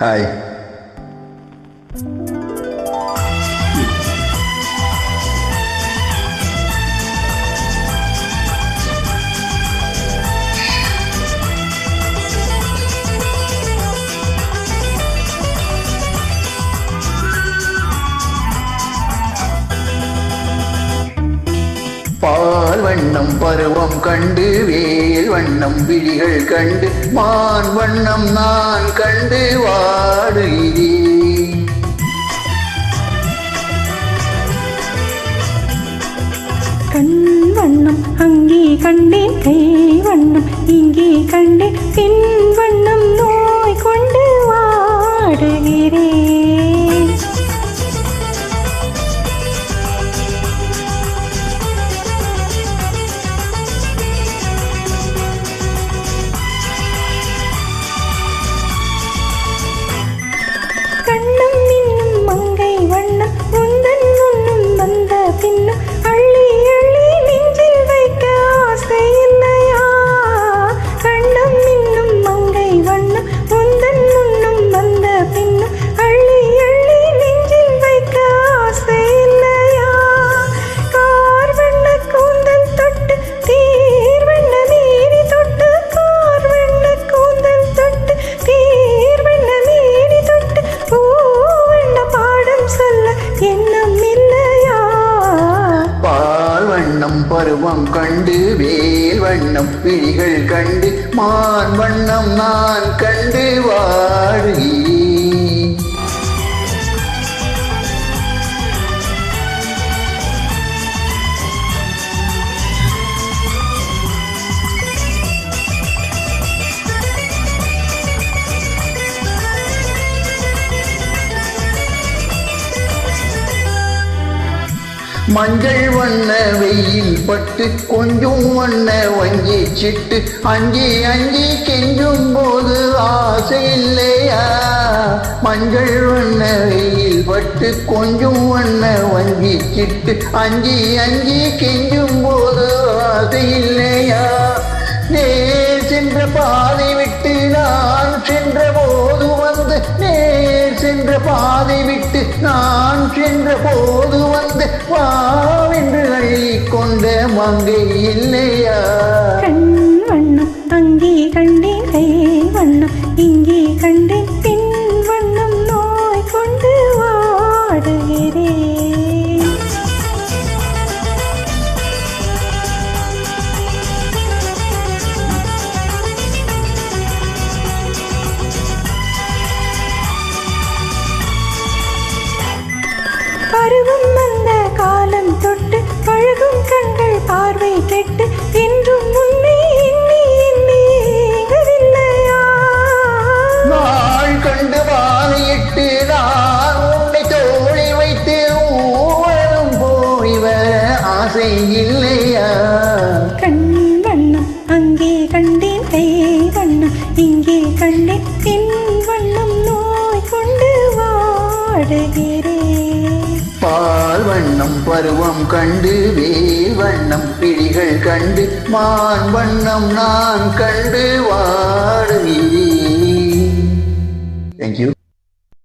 Hi. பால் வண்ணம் பருவம் கண்டு வேல் வண்ணம் விழிகள் கண்டு மான் வண்ணம் நான் கண்டு வாடுகிறேன் கண் வண்ணம் அங்கே கண்டேன் கை வண்ணம் இங்கே கண்டேன் வேல் வண்ணம் விழிகள் கண்டு மான் வண்ணம் நான் கண்டு வாடுகிறேன் மஞ்சள் வண்ண பட்டு கொஞ்சம் வண்ண வஞ்சி சிட்டு அஞ்சி அஞ்சி கெஞ்சும் போது ஆசை இல்லையா? மஞ்சள் வண்ண வெயில் பட்டு கொஞ்சம் வண்ண வஞ்சி சிட்டு அஞ்சி அஞ்சி கெஞ்சும் போது ஆசை இல்லையா? நேர் சென்ற பாதை விட்டு நான் சென்ற போது வந்து நேர் சென்ற பாதை விட்டு நான் சென்ற போது வந்து வா கொண்ட இல்லையா? கண் வண்ணம் அங்கே கண்டேன் கை வண்ணம். இங்கே கண்டேன் பின் வண்ணம் நோய் கொண்டு வாடுகிறேன் பருவம் பார்வை கெட்டு என்றும் உன்னை எண்ணி எண்ணி ஏங்கவில்லையா நாள் கண்டு வாழையிட்டு நான் உன்னை தோழி வைத்து ஊவலும் போய் வர ஆசை இல்லையா கண் வண்ணம் அங்கே கண்டேன் கை வண்ணம் இங்கே கண்டேன் பின் வண்ணம் நோய் கொண்டு வாடுகிறேன். பால் வண்ணம் பருவம் கண்டு வேல் வண்ணம் பிடிகள் கண்டு மான் வண்ணம் நான் கண்டு வாடுகிறேன். தேங்க்யூ